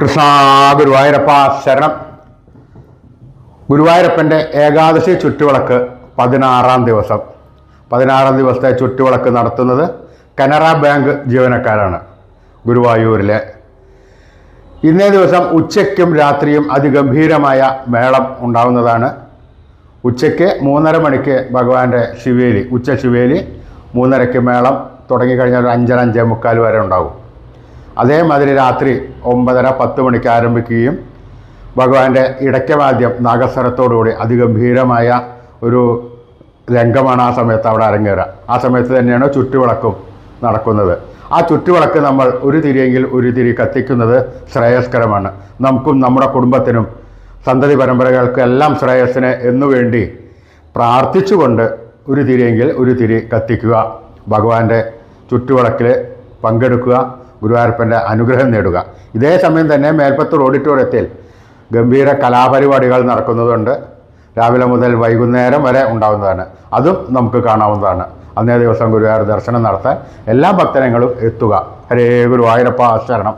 കൃഷ്ണ ഗുരുവായൂരപ്പ ശരണം. ഗുരുവായൂരപ്പന്റെ ഏകാദശി ചുറ്റുവിളക്ക് പതിനാറാം ദിവസം. പതിനാറാം ദിവസത്തെ ചുറ്റുവിളക്ക് നടത്തുന്നത് കനറ ബാങ്ക് ജീവനക്കാരാണ് ഗുരുവായൂരിലെ. ഇന്നേ ദിവസം ഉച്ചയ്ക്കും രാത്രിയും അതിഗംഭീരമായ മേളം ഉണ്ടാകുന്നതാണ് ഉച്ചയ്ക്ക് മൂന്നര മണിക്ക് ഭഗവാന്റെ ശിവേലി ഉച്ച ശിവേലി മൂന്നരയ്ക്ക് മേളം തുടങ്ങിക്കഴിഞ്ഞാൽ ഒരു അഞ്ചര അഞ്ചേ മുക്കാൽ വരെ ഉണ്ടാകും അതേമാതിരി രാത്രി ഒമ്പതര പത്ത് മണിക്ക് ആരംഭിക്കുകയും ഭഗവാന്റെ ഇടയ്ക്കവാദ്യം നാഗസ്വരത്തോടുകൂടി അതിഗംഭീരമായ ഒരു രംഗമാണ് ആ സമയത്ത് അവിടെ അരങ്ങേറുക. ആ സമയത്ത് തന്നെയാണ് ചുറ്റുവിളക്കും നടക്കുന്നത്. ആ ചുറ്റുവിളക്ക് നമ്മൾ ഒരു തിരിയെങ്കിൽ ഒരു തിരി കത്തിക്കുന്നത് ശ്രേയസ്കരമാണ്. നമുക്കും നമ്മുടെ കുടുംബത്തിനും സന്തതി പരമ്പരകൾക്കും എല്ലാം ശ്രേയസ്സിന് എന്നു വേണ്ടി പ്രാർത്ഥിച്ചുകൊണ്ട് ഒരു തിരിയെങ്കിൽ ഒരു തിരി കത്തിക്കുക ഭഗവാന്റെ ചുറ്റുവിളക്കിൽ പങ്കെടുക്കുക ഗുരുവായൂരപ്പന്റെ അനുഗ്രഹം നേടുക. ഇതേ സമയം തന്നെ മേൽപ്പത്തൂർ ഓഡിറ്റോറിയത്തിൽ ഗംഭീര കലാപരിപാടികൾ നടക്കുന്നതുകൊണ്ട് രാവിലെ മുതൽ വൈകുന്നേരം വരെ ഉണ്ടാകുന്നതാണ് അതും നമുക്ക് കാണാവുന്നതാണ്. അന്നേ ദിവസം ഗുരുവായൂർ ദർശനം നടത്താൻ എല്ലാ ഭക്തജനങ്ങളും എത്തുക. ഹരേ ഗുരുവായൂരപ്പ ശരണം